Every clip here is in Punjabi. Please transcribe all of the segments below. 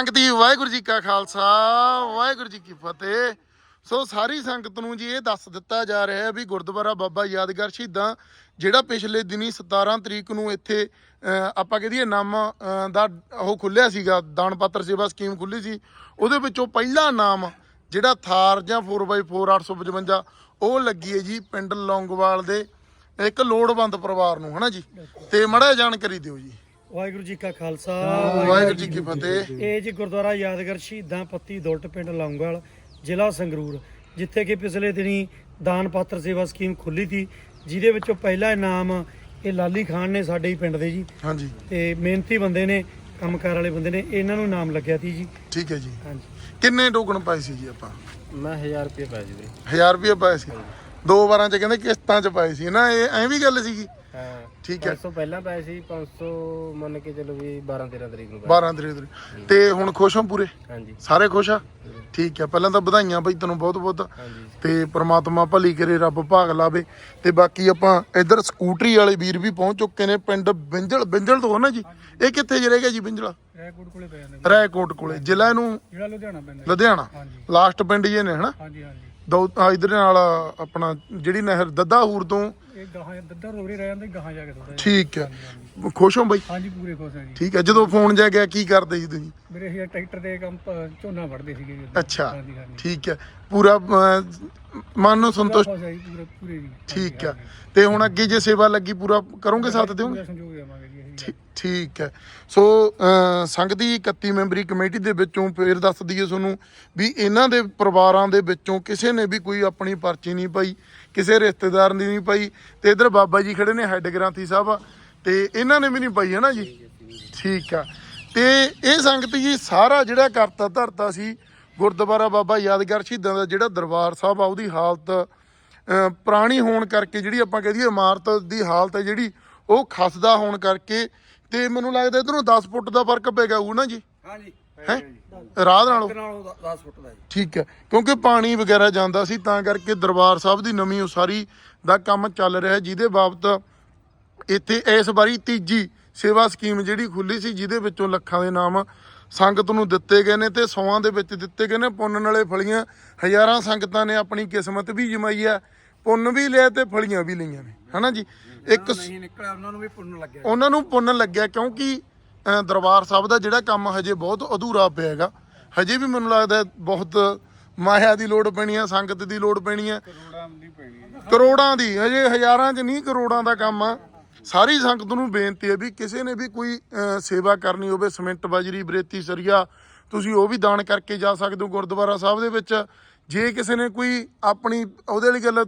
ਸੰਗਤੀ ਵਾਹਿਗੁਰੂ ਜੀ ਕਾ ਖਾਲਸਾ, ਵਾਹਿਗੁਰੂ ਜੀ ਕੀ ਫਤਿਹ। ਸੋ ਸਾਰੀ ਸੰਗਤ ਨੂੰ ਜੀ ਇਹ ਦੱਸ ਦਿੱਤਾ ਜਾ ਰਿਹਾ ਹੈ ਵੀ ਗੁਰਦੁਆਰਾ ਬਾਬਾ ਯਾਦਗਾਰ ਸ਼ਹੀਦਾਂ, ਜਿਹੜਾ ਪਿਛਲੇ ਦਿਨੀ 17 ਤਰੀਕ ਨੂੰ ਇੱਥੇ ਆਪਾਂ ਕਹਦੀਏ ਨਾਮ ਦਾ ਉਹ ਖੁੱਲਿਆ ਸੀਗਾ, ਦਾਨ ਪਾਤਰ ਸੇਵਾ ਸਕੀਮ ਖੁੱਲੀ ਸੀ, ਉਹਦੇ ਵਿੱਚੋਂ ਪਹਿਲਾ ਨਾਮ ਜਿਹੜਾ ਥਾਰ ਜਾਂ 4x4 855 ਉਹ ਲੱਗੀ ਹੈ ਜੀ ਪਿੰਡ ਲੌਂਗਵਾਲ ਦੇ ਇੱਕ ਲੋੜਵੰਦ ਪਰਿਵਾਰ ਨੂੰ, ਹਨਾ ਜੀ? ਤੇ ਮੜਾ ਜਾਣਕਾਰੀ ਦਿਓ ਜੀ। ਵਾਹਿਗੁਰੂ ਜੀ ਕਾ ਖਾਲਸਾ। ਵਾਹਿਗੁਰੂ ਜੀ ਕੀ ਫਤਿਹ। ਇਹ ਜੀ ਗੁਰਦੁਆਰਾ ਯਾਦਗਾਰ ਸ਼ਹੀਦਾਂ ਪੱਤੀ ਦੁਲਟ ਪਿੰਡ ਲੌਂਗਲ ਜ਼ਿਲ੍ਹਾ ਸੰਗਰੂਰ ਜਿੱਥੇ ਕਿ ਪਿਛਲੇ ਦਿਨੀ ਦਾਨ ਪਾਤਰ ਸੇਵਾ ਸਕੀਮ ਖੁੱਲੀ ਸੀ ਜਿਹਦੇ ਵਿੱਚੋਂ ਪਹਿਲਾ ਇਨਾਮ ਇਹ ਲਾਲੀ ਖਾਨ ਨੇ ਸਾਡੇ ਹੀ ਪਿੰਡ ਦੇ ਜੀ। ਹਾਂਜੀ। ਤੇ ਮਿਹਨਤੀ ਬੰਦੇ ਨੇ ਕੰਮਕਾਰ ਵਾਲੇ ਬੰਦੇ ਨੇ ਇਹਨਾਂ ਨੂੰ ਇਨਾਮ ਲੱਗਿਆ ਸੀ ਜੀ। ਠੀਕ ਹੈ ਜੀ। ਹਾਂਜੀ। ਕਿੰਨੇ ਟੋਕਨ ਪਾਏ ਸੀ ਜੀ ਆਪਾਂ? ਮੈਂ 1000 ਰੁਪਏ ਪਾਇਆ ਜੀ ਵੀਰੇ। 1000 ਰੁਪਏ ਪਾਏ ਸੀ। ਦੋ ਵਾਰਾਂ ਚ ਕਹਿੰਦੇ ਕਿਸ਼ਤਾਂ ਚ ਪਾਏ ਸੀ। ਨਾ ਇਹ ਐਂ ਵੀ ਗੱਲ ਸੀਗੀ ਹਾਂ ਠੀਕ ਹੈ। 500 ਪਹਿਲਾਂ ਪਾਇਆ ਸੀ 500 ਮੰਨ ਕੇ ਚੱਲੋ ਵੀ 12 13 ਤਰੀਕ ਨੂੰ ਪਾਇਆ 12 ਤਰੀਕ। ਨੂੰ ਤੇ ਹੁਣ ਖੁਸ਼ ਹੋ ਪੂਰੇ? ਹਾਂਜੀ। ਸਾਰੇ ਖੁਸ਼ ਆ? ਠੀਕ ਹੈ ਪਹਿਲਾਂ ਤਾਂ ਵਧਾਈਆਂ ਬਈ ਤੈਨੂੰ ਬਹੁਤ ਬਹੁਤ। ਹਾਂਜੀ। ਤੇ ਪ੍ਰਮਾਤਮਾ ਭਲੀ ਕਰੇ ਰੱਬ ਭਾਗ ਲਾਵੇ। ਤੇ ਬਾਕੀ ਆਪਾਂ ਇੱਧਰ ਸਕੂਟਰੀ ਵਾਲੇ ਵੀਰ ਵੀ ਪਹੁੰਚ ਚੁੱਕੇ ਨੇ ਪਿੰਡ ਬਿੰਜਲ ਬਿੰਜਲ ਤੋਂ ਨਾ ਜੀ? ਇਹ ਕਿੱਥੇ ਜਰੇਗਾ ਜੀ ਬਿੰਜਲ? ਰੈਕੋਰਡ ਕੋਲੇ ਪੈ ਜਾਂਦਾ ਰਾਏਕੋਟ ਕੋਲੇ ਜ਼ਿਲ੍ਹਾ ਨੂੰ ਜਿਹੜਾ ਲੁਧਿਆਣਾ ਪੈਂਦਾ ਲੁਧਿਆਣਾ। ਹਾਂਜੀ। ਲਾਸਟ ਪਿੰਡ ਹੀ ਨੇ ਹਨਾ? ਹਾਂਜੀ ਹਾਂਜੀ। ਦੋ ਆ ਇਧਰ ਨਾਲ ਆਪਣਾ ਜਿਹੜੀ ਨਹਿਰ ਦੱਦਾਹੂਰ ਤੋਂ। ਇਹ ਗਾਹਾਂ ਦੱਦਾ ਰੋੜੇ ਰਹਿ ਜਾਂਦੇ ਗਾਹਾਂ ਜਾ ਕੇ ਥੋੜਾ ਠੀਕ ਹੈ। ਖੁਸ਼ ਹੋ ਬਈ? ਹਾਂਜੀ ਪੂਰੇ ਖੁਸ਼ ਜੀ। ਠੀਕ ਹੈ ਜਦੋਂ ਫੋਨ ਜਾ ਗਿਆ ਕੀ ਕਰਦੇ ਸੀ ਤੁਸੀਂ? ਮੇਰੇ ਇਹ ਟਰੈਕਟਰ ਦੇ ਕੰਮ ਝੋਨਾ ਵੜਦੇ ਸੀਗੇ ਜੀ ਅੱਛਾ ਹਾਂਜੀ ਹਾਂਜੀ। ਠੀਕ ਹੈ। ਪੂਰਾ ਅਹ, ਮਨ ਨੂੰ ਸੰਤੁਸ਼ਟ ਖੁਸ਼ ਆ ਜੀ ਪੂਰੇ ਪੂਰੇ ਜੀ। ਠੀਕ ਹੈ। ਤੇ ਹੁਣ ਅੱਗੇ ਜੇ ਸੇਵਾ ਲੱਗੀ ਪੂਰਾ ਕਰੋਗੇ ਸਾਥ ਦਿਓਗੇ? ਸੰਜੋਗ ਦੇਵਾਂਗੇ ਜੀ। ਠੀਕ ਹੈ। ਸੋ ਅਹ, ਸੰਘ ਦੀ 31 ਮੈਂਬਰੀ ਕਮੇਟੀ ਦੇ ਵਿੱਚੋਂ ਫੇਰ ਦੱਸ ਦਈਏ ਤੁਹਾਨੂੰ ਵੀ ਇਹਨਾਂ ਦੇ ਪਰਿਵਾਰਾਂ ਦੇ ਵਿੱਚੋਂ ਕਿਸੇ ਨੇ ਵੀ ਕੋਈ ਆਪਣੀ ਪਰਚੀ ਨਹੀਂ ਪਾਈ ਕਿਸੇ ਰਿਸ਼ਤੇਦਾਰ ਦੀ ਨਹੀਂ ਪਾਈ ਤੇ ਇਧਰ ਬਾਬਾ ਜੀ ਖੜੇ ਨੇ ਹੈੱਡ ਗ੍ਰੰਥੀ ਸਾਹਿਬ ਤੇ ਇਹਨਾਂ ਨੇ ਵੀ ਨਹੀਂ ਪਾਈ ਹੈ ਨਾ ਜੀ? ਠੀਕ ਆ। ਤੇ ਇਹ ਸੰਗਤ ਜੀ ਸਾਰਾ ਜਿਹੜਾ ਕਰਤਾ ਧਰਤਾ ਸੀ ਗੁਰਦੁਆਰਾ ਬਾਬਾ ਯਾਦਗਾਰ ਸ਼ਹੀਦਾਂ ਦਾ ਜਿਹੜਾ ਦਰਬਾਰ ਸਾਹਿਬ ਆ ਉਹਦੀ ਹਾਲਤ ਪੁਰਾਣੀ ਹੋਣ ਕਰਕੇ ਜਿਹੜੀ ਆਪਾਂ ਕਹਦੇ ਇਮਾਰਤ ਦੀ ਹਾਲਤ ਹੈ ਜਿਹੜੀ ਉਹ ਖਸਦਾ ਹੋਣ ਕਰਕੇ ਤੇ ਮੈਨੂੰ ਲੱਗਦਾ ਇਧਰੋਂ 10 ਫੁੱਟ ਦਾ ਫ਼ਰਕ ਪੈ ਗਿਆ ਹੋਊ ਨਾ ਜੀ। ਹਾਂਜੀ। ਹੈ? ਰਾਹ ਨਾਲੋਂ? ਨਾਲੋਂ 10 ਫੁੱਟ ਦਾ ਜੀ। ਠੀਕ ਹੈ ਕਿਉਂਕਿ ਪਾਣੀ ਵਗੈਰਾ ਜਾਂਦਾ ਸੀ ਤਾਂ ਕਰਕੇ ਦਰਬਾਰ ਸਾਹਿਬ ਦੀ ਨਵੀਂ ਉਸਾਰੀ ਦਾ ਕੰਮ ਚੱਲ ਰਿਹਾ ਜਿਹਦੇ ਬਾਬਤ ਇੱਥੇ ਇਸ ਵਾਰੀ ਤੀਜੀ ਸੇਵਾ ਸਕੀਮ ਜਿਹੜੀ ਖੁੱਲੀ ਸੀ ਜਿਹਦੇ ਵਿੱਚੋਂ ਲੱਖਾਂ ਦੇ ਨਾਮ ਸੰਗਤ ਨੂੰ ਦਿੱਤੇ ਗਏ ਨੇ ਤੇ ਸੌਆਂ ਦੇ ਵਿੱਚ ਦਿੱਤੇ ਗਏ ਨੇ। ਪੁੰਨ ਨਾਲੇ ਫਲੀਆਂ ਹਜ਼ਾਰਾਂ ਸੰਗਤਾਂ ਨੇ ਆਪਣੀ ਕਿਸਮਤ ਵੀ ਜਮਾਈ ਹੈ ਪੁੰਨ ਵੀ ਲਿਆ ਤੇ ਫਲੀਆਂ ਵੀ ਲਈਆਂ ਨੇ। ਹਨਾ ਜੀ? ਇੱਕ ਨਹੀਂ ਨਿਕਲਿਆ ਉਹਨਾਂ ਨੂੰ ਵੀ ਪੁੰਨ ਲੱਗਿਆ। ਉਹਨਾਂ ਨੂੰ ਪੁੰਨ ਲੱਗਿਆ ਕਿਉਂਕਿ ਦਰਬਾਰ ਸਾਹਿਬ ਦਾ ਜਿਹੜਾ ਕੰਮ ਹਜੇ ਬਹੁਤ ਅਧੂਰਾ ਪਿਆ ਹੈਗਾ। ਹਜੇ ਵੀ ਮੈਨੂੰ ਲੱਗਦਾ ਹੈ ਬਹੁਤ ਮਾਇਆ ਦੀ ਲੋੜ ਪੈਣੀ ਹੈ ਸੰਗਤ ਦੀ ਲੋੜ ਪੈਣੀ ਹੈ ਕਰੋੜਾਂ ਦੀ ਪੈਣੀ ਕਰੋੜਾਂ ਦੀ ਹਜੇ ਹਜ਼ਾਰਾਂ 'ਚ ਨਹੀਂ ਕਰੋੜਾਂ ਦਾ ਕੰਮ ਆ। ਸਾਰੀ ਸੰਗਤ ਨੂੰ ਬੇਨਤੀ ਹੈ ਵੀ ਕਿਸੇ ਨੇ ਵੀ ਕੋਈ ਸੇਵਾ ਕਰਨੀ ਹੋਵੇ ਸਿਮੈਂਟ ਬਜਰੀ ਬਰੇਤੀ ਸਰੀਆ ਤੁਸੀਂ ਉਹ ਵੀ ਦਾਨ ਕਰਕੇ ਜਾ ਸਕਦੇ ਹੋ ਗੁਰਦੁਆਰਾ ਸਾਹਿਬ ਦੇ ਵਿੱਚ। ਜੇ ਕਿਸੇ ਨੇ ਕੋਈ ਆਪਣੀ ਉਹਦੇ ਲਈ ਗੱਲ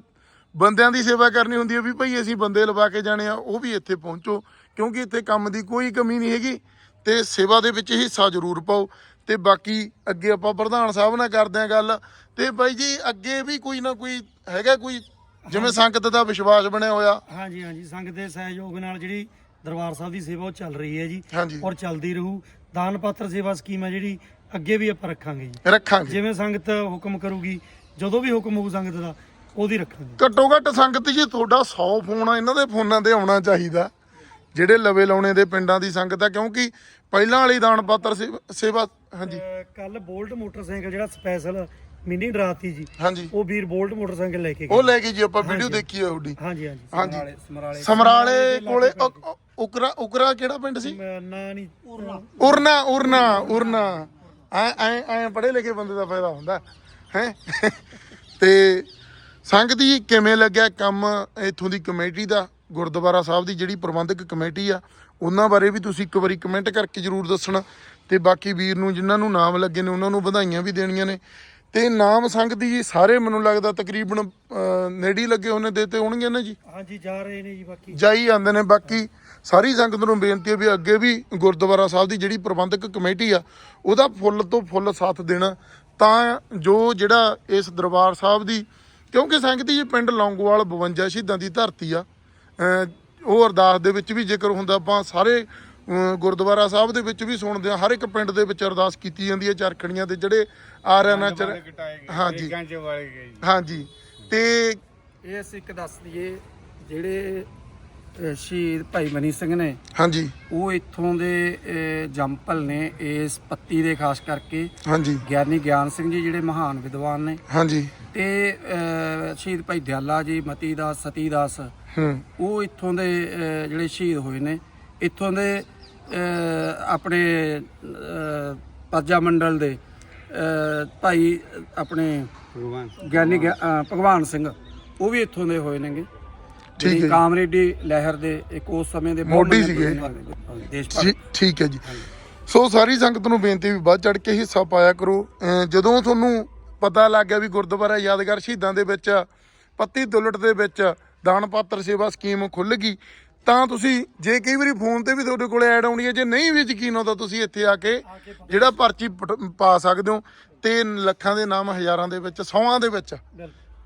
ਬੰਦਿਆਂ ਦੀ ਸੇਵਾ ਕਰਨੀ ਹੁੰਦੀ ਹੈ ਵੀ ਭਾਈ ਅਸੀਂ ਬੰਦੇ ਲਵਾ ਕੇ ਜਾਣੇ ਆ ਉਹ ਵੀ ਇੱਥੇ ਪਹੁੰਚੋ। ਕਿਉਂਕਿ ਇੱਥੇ ਕੰਮ ਦੀ ਕੋਈ ਕਮੀ ਨਹੀਂ ਹੈਗੀ ਤੇ ਸੇਵਾ ਦੇ ਵਿੱਚ ਹਿੱਸਾ ਜ਼ਰੂਰ ਪਾਓ। ਤੇ ਬਾਕੀ ਅੱਗੇ ਆਪਾਂ ਪ੍ਰਧਾਨ ਸਾਹਿਬ ਨਾਲ ਕਰਦੇ ਆਂ ਗੱਲ। ਤੇ ਬਾਈ ਜੀ ਅੱਗੇ ਵੀ ਕੋਈ ਨਾ ਕੋਈ ਹੈਗਾ ਕੋਈ? ਜਿਵੇਂ ਸੰਗਤ ਦਾ ਵਿਸ਼ਵਾਸ ਬਣਿਆ ਹੋਇਆ। ਹਾਂਜੀ ਹਾਂਜੀ। ਸੰਗਤ ਦੇ ਸਹਿਯੋਗ ਨਾਲ ਜਿਹੜੀ ਦਰਬਾਰ ਸਾਹਿਬ ਦੀ ਸੇਵਾ ਉਹ ਚੱਲ ਰਹੀ ਹੈ ਜੀ ਔਰ ਚੱਲਦੀ ਰਹੂ। ਦਾਨ ਪਾਤਰ ਸੇਵਾ ਸਕੀਮ ਹੈ ਜਿਹੜੀ ਅੱਗੇ ਵੀ ਆਪਾਂ ਰੱਖਾਂਗੇ ਜੀ। ਰੱਖਾਂਗੇ। ਜਿਵੇਂ ਸੰਗਤ ਹੁਕਮ ਕਰੂਗੀ ਜਦੋਂ ਵੀ ਹੁਕਮ ਹੋਊ ਸੰਗਤ ਦਾ ਉਹਦੀ ਰੱਖਾਂਗੇ ਘੱਟੋ ਘੱਟ ਸੰਗਤ ਜੀ ਤੁਹਾਡਾ 100 ਫੋਨ ਆ ਇਹਨਾਂ ਦੇ ਫੋਨਾਂ ਤੇ ਆਉਣਾ ਚਾਹੀਦਾ। ਜਿਹੜੇ ਲਵੇ ਲਾਉਣੇ ਦੇ ਪਿੰਡਾਂ ਦੀ ਸੰਗਤ ਆ ਕਿਉਂਕਿ ਪਹਿਲਾਂ ਵਾਲੀ ਦਾਨ ਪਾਤਰ ਸੇਵਾ- ਸੇਵਾ ਹਾਂਜੀ। ਕੱਲ ਬੋਲਟ ਮੋਟਰਸਾਈਕਲ ਜਿਹੜਾ ਸਪੈਸ਼ਲ ਮਿੰਨੀ ਡਰਾਤੀ ਜੀ ਹਾਂਜੀ। ਉਹ ਵੀਰ ਬੋਲਟ ਮੋਟਰਸਾਈਕਲ ਲੈ ਕੇ ਉਹ ਲੈ ਕੇ ਜੀ ਆਪਾਂ ਵੀਡੀਓ ਦੇਖੀ ਆ ਤੁਹਾਡੀ। ਹਾਂਜੀ ਹਾਂਜੀ। ਹਾਂਜੀ। ਸਮਰਾਲੇ ਸਮਰਾਲੇ। ਕੋਲੇ ਉਕਰਾ ਉਕਰਾ ਕਿਹੜਾ ਪਿੰਡ ਸੀ? ਮੈਂ ਨਾ ਨਹੀਂ। ਉਰਨਾ। ਉਰਨਾ ਉਰਨਾ ਐ ਐ ਐ ਪੜੇ ਲਿਖੇ ਬੰਦੇ ਦਾ ਫਾਇਦਾ ਹੁੰਦਾ। ਹੈ? ਤੇ ਸੰਘ ਦੀ ਕਿਵੇਂ ਲੱਗਿਆ ਕੰਮ ਇੱਥੋਂ ਦੀ ਕਮੇਟੀ ਦਾ ਗੁਰਦੁਆਰਾ ਸਾਹਿਬ ਦੀ ਜਿਹੜੀ ਪ੍ਰਬੰਧਕ ਕਮੇਟੀ ਆ ਉਹਨਾਂ ਬਾਰੇ ਵੀ ਤੁਸੀਂ ਇੱਕ ਵਾਰੀ ਕਮੈਂਟ ਕਰਕੇ ਜਰੂਰ ਦੱਸਣਾ ਤੇ ਬਾਕੀ ਵੀਰ ਨੂੰ ਜਿਨ੍ਹਾਂ ਨੂੰ ਨਾਮ ਲੱਗੇ ਨੇ ਉਹਨਾਂ ਨੂੰ ਵਧਾਈਆਂ ਵੀ ਦੇਣੀਆਂ ਨੇ। ਤੇ ਨਾਮ ਦੀ ਜੀ ਸਾਰੇ ਮੈਨੂੰ ਲੱਗਦਾ ਤਕਰੀਬਨ ਨੇੜੇ ਲੱਗੇ ਹੋਣੇ ਦੇਤੇ ਹੋਣਗੇ ਨਾ ਜੀ? ਹਾਂਜੀ ਜਾ ਰਹੇ ਨੇ ਜੀ ਬਾਕੀ। ਜਾਈ ਜਾਂਦੇ ਨੇ ਬਾਕੀ ਸਾਰੀ ਸੰਗਤ ਨੂੰ ਬੇਨਤੀ ਹੈ ਵੀ ਅੱਗੇ ਵੀ ਗੁਰਦੁਆਰਾ ਸਾਹਿਬ ਦੀ ਜਿਹੜੀ ਪ੍ਰਬੰਧਕ ਕਮੇਟੀ ਆ ਉਹਦਾ ਫੁੱਲ ਤੋਂ ਫੁੱਲ ਸਾਥ ਦੇਣਾ। ਤਾਂ ਜੋ ਜਿਹੜਾ ਇਸ ਦਰਬਾਰ ਸਾਹਿਬ ਦੀ ਕਿਉਂਕਿ ਸੰਗਤ ਜੀ ਪਿੰਡ ਲੌਂਗੋਵਾਲ 52 ਸ਼ਹੀਦਾਂ ਦੀ ਧਰਤੀ ਆ। ਉਹ ਅਰਦਾਸ ਦੇ ਵਿੱਚ ਵੀ ਜ਼ਿਕਰ ਹੁੰਦਾ ਆਪਾਂ ਸਾਰੇ ਗੁਰਦੁਆਰਾ ਸਾਹਿਬ ਦੇ ਵਿੱਚ ਵੀ ਸੁਣਦੇ ਆ ਹਰ ਇੱਕ ਪਿੰਡ ਦੇ ਵਿੱਚ ਅਰਦਾਸ ਕੀਤੀ ਜਾਂਦੀ ਹੈ ਚਰਖੜੀਆਂ ਦੇ ਜਿਹੜੇ ਆ ਰਹੇ ਨਾ ਚਰ ਹਾਂਜੀ। ਹਾਂਜੀ। ਤੇ ਇਹ ਅਸੀਂ ਇੱਕ ਦੱਸ ਦਈਏ ਜਿਹੜੇ ਸ਼ਹੀਦ ਭਾਈ ਮਨੀ ਸਿੰਘ ਨੇ ਹਾਂਜੀ। ਉਹ ਇੱਥੋਂ ਦੇ ਜੰਪਲ ਨੇ ਇਸ ਪੱਤੀ ਦੇ ਖਾਸ ਕਰਕੇ ਹਾਂਜੀ। ਗਿਆਨੀ ਗਿਆਨ ਸਿੰਘ ਜੀ ਜਿਹੜੇ ਮਹਾਨ ਵਿਦਵਾਨ ਨੇ। ਹਾਂਜੀ। ਤੇ ਸ਼ਹੀਦ ਭਾਈ ਦਿਆਲਾ ਜੀ ਮਤੀ ਦਾਸ ਸਤੀ ਦਾਸ ਹੂੰ। ਉਹ ਇੱਥੋਂ ਦੇ ਜਿਹੜੇ ਸ਼ਹੀਦ ਹੋਏ ਨੇ। ਇੱਥੋਂ ਦੇ ਆਪਣੇ ਪ੍ਰਜਾ ਮੰਡਲ ਦੇ ਭਾਈ ਆਪਣੇ ਭਗਵਾਨ ਗਿਆਨੀ ਭਗਵਾਨ ਸਿੰਘ ਉਹ ਵੀ ਇੱਥੋਂ ਦੇ ਹੋਏ ਨੇਗੇ। ਠੀਕ ਹੈ। ਕਾਮਰੇਡੀ ਲਹਿਰ ਦੇ ਇੱਕ ਉਸ ਸਮੇਂ ਦੇ ਮੋਢੀ ਸੀਗੇ। ਦੇਸ਼ ਭਗਤ। ਠੀਕ ਹੈ ਜੀ। ਸੋ ਸਾਰੀ ਸੰਗਤ ਨੂੰ ਬੇਨਤੀ ਵੀ ਵੱਧ ਚੜ ਕੇ ਹਿੱਸਾ ਪਾਇਆ ਕਰੋ। ਜਦੋਂ ਤੁਹਾਨੂੰ ਪਤਾ ਲੱਗ ਗਿਆ ਵੀ ਗੁਰਦੁਆਰਾ ਯਾਦਗਾਰ ਸ਼ਹੀਦਾਂ ਦੇ ਵਿੱਚ ਪੱਤੀ ਦੁਲਟ ਦੇ ਵਿੱਚ ਦਾਨ ਪਾਤਰ ਸੇਵਾ ਸਕੀਮ ਖੁੱਲ ਗਈ ਤਾਂ ਤੁਸੀਂ ਜੇ ਕਈ ਵਾਰੀ ਫੋਨ ਤੇ ਵੀ ਤੁਹਾਡੇ ਕੋਲ ਐਡ ਆਉਣੀ ਹੈ ਜੇ ਨਹੀਂ ਵੀ ਯਕੀਨ ਆਉਂਦਾ ਤੁਸੀਂ ਇੱਥੇ ਆ ਕੇ ਜਿਹੜਾ ਪਰਚੀ ਪਾ ਸਕਦੇ ਹੋ ਤੇ ਲੱਖਾਂ ਦੇ ਨਾਮ ਹਜ਼ਾਰਾਂ ਦੇ ਵਿੱਚ ਸੌਆਂ ਦੇ ਵਿੱਚ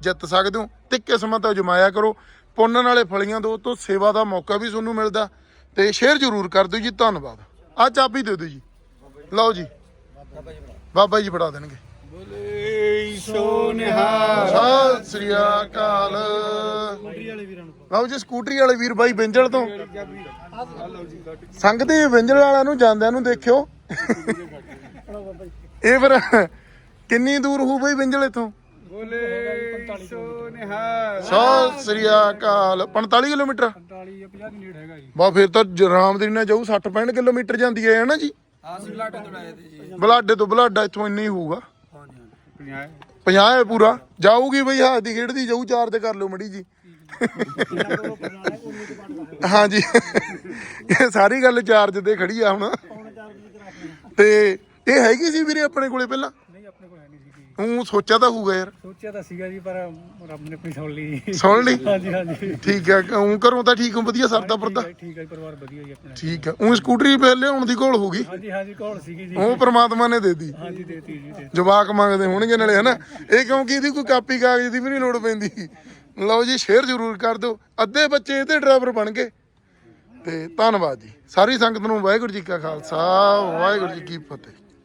ਜਿੱਤ ਸਕਦੇ ਹੋ ਤੇ ਕਿਸਮਤ ਅਜਮਾਇਆ ਕਰੋ। ਪੁੰਨ ਵਾਲੇ ਫਲੀਆਂ ਦੋ ਤੋਂ ਸੇਵਾ ਦਾ ਮੌਕਾ ਵੀ ਤੁਹਾਨੂੰ ਮਿਲਦਾ ਤੇ ਸ਼ੇਅਰ ਜ਼ਰੂਰ ਕਰ ਦਿਓ ਜੀ, ਧੰਨਵਾਦ। ਆ ਚਾਬੀ ਦੇ ਦਿਓ ਜੀ। ਲਓ ਜੀ। ਬਾਬਾ ਜੀ ਫੜਾ ਦੇਣਗੇ। ਸਤਿ ਸ੍ਰੀ ਅਕਾਲ। ਲਓ ਜੀ, ਸਕੂਟਰੀ ਵਾਲੇ ਵੀਰ ਬਾਈ ਬਿੰਜਲ ਤੋਂ। ਸੰਗ ਦੇ ਬਿੰਜਲ ਵਾਲਿਆਂ ਨੂੰ, ਜਾਂਦਿਆਂ ਨੂੰ ਦੇਖਿਓ। ਇਹ ਫਿਰ ਕਿੰਨੀ ਦੂਰ ਹੋਊ ਬਈ ਵਿੰਜਲ ਇਥੋਂ? ਸਤਿ ਸ੍ਰੀ ਅਕਾਲ। 45 ਕਿਲੋਮੀਟਰ? 45 ਜਾਂ 50 ਦੇ ਨੇੜੇ ਹੈਗਾ ਜੀ। ਬਾ ਫਿਰ ਤਾਂ ਨਾਲ ਜਾਊ 60 65 ਕਿਲੋਮੀਟਰ ਜਾਂਦੀ ਹੈ ਨਾ ਜੀ? ਹਾਂ ਸੀ ਲਾਟੇ ਤੋਂ ਆਏ ਤੇ ਜੀ। ਬਲਾਡੇ ਤੋਂ ਬਲਾਡਾ ਇੱਥੋਂ ਇੰਨਾ ਹੋਊਗਾ। ਹਾਂਜੀ ਹਾਂਜੀ। 50 50 ਹੈ ਪੂਰਾ? ਜਾਊਗੀ ਬਈ ਹੱਥ ਦੀ ਖੇਡਦੀ ਜਾਊ ਚਾਰਜ ਕਰ ਲਓ ਮੜੀ ਜੀ। ਹਾਂਜੀ। ਇਹ ਸਾਰੀ ਗੱਲ ਚਾਰਜ ਤੇ ਖੜੀ ਆ ਹੁਣ। ਤੇ ਇਹ ਹੈਗੀ ਸੀ ਵੀਰੇ ਆਪਣੇ ਕੋਲੇ ਪਹਿਲਾਂ? ਹੂੰ ਸੋਚਿਆ ਤਾਂ ਹੋਊਗਾ ਯਾਰ। ਸੋਚਿਆ ਤਾਂ ਸੀਗਾ ਜੀ ਪਰ ਰੱਬ ਨੇ ਆਪਣੀ ਸੁਣ ਲਈ। ਸੁਣ ਲਈ? ਹਾਂਜੀ ਹਾਂਜੀ। ਠੀਕ ਹੈ ਹੂੰ ਕਰੋ ਤਾਂ ਠੀਕ ਹੋ ਵਧੀਆ ਸਰਦਾ ਪਰਦਾ। ਠੀਕ ਹੈ ਜੀ, ਪਰਿਵਾਰ ਵਧੀਆ ਜੀ ਆਪਣਾ। ਠੀਕ ਹੈ ਉਹ ਸਕੂਟਰੀ ਪਹਿਲੇ ਹੁਣ ਦੀ ਕੋਲ ਹੋਊਗੀ ਹਾਂਜੀ ਹਾਂਜੀ ਕੋਲ ਸੀਗੀ ਜੀ। ਉਹ ਪ੍ਰਮਾਤਮਾ ਨੇ ਦੇ ਦੀ ਹਾਂਜੀ ਦੇਤੀ ਜੀ ਦੇ ਜਵਾਕ ਮੰਗਦੇ ਹੋਣਗੇ ਨਾਲੇ ਹਨਾ? ਇਹ ਕਿਉਂਕਿ ਇਹਦੀ ਕੋਈ ਕਾਪੀ ਕਾਗਜ਼ ਦੀ ਵੀ ਨਹੀਂ ਲੋੜ ਪੈਂਦੀ। ਲਓ ਜੀ ਸ਼ੇਅਰ ਜ਼ਰੂਰ ਕਰ ਦਿਓ। ਅੱਧੇ ਬੱਚੇ ਇਹਦੇ ਡਰਾਈਵਰ ਬਣ ਗਏ। ਤੇ ਧੰਨਵਾਦ ਜੀ। ਸਾਰੀ ਸੰਗਤ ਨੂੰ ਵਾਹਿਗੁਰੂ ਜੀ ਕਾ ਖਾਲਸਾ ਵਾਹਿਗੁਰੂ ਜੀ ਕੀ ਫਤਿਹ।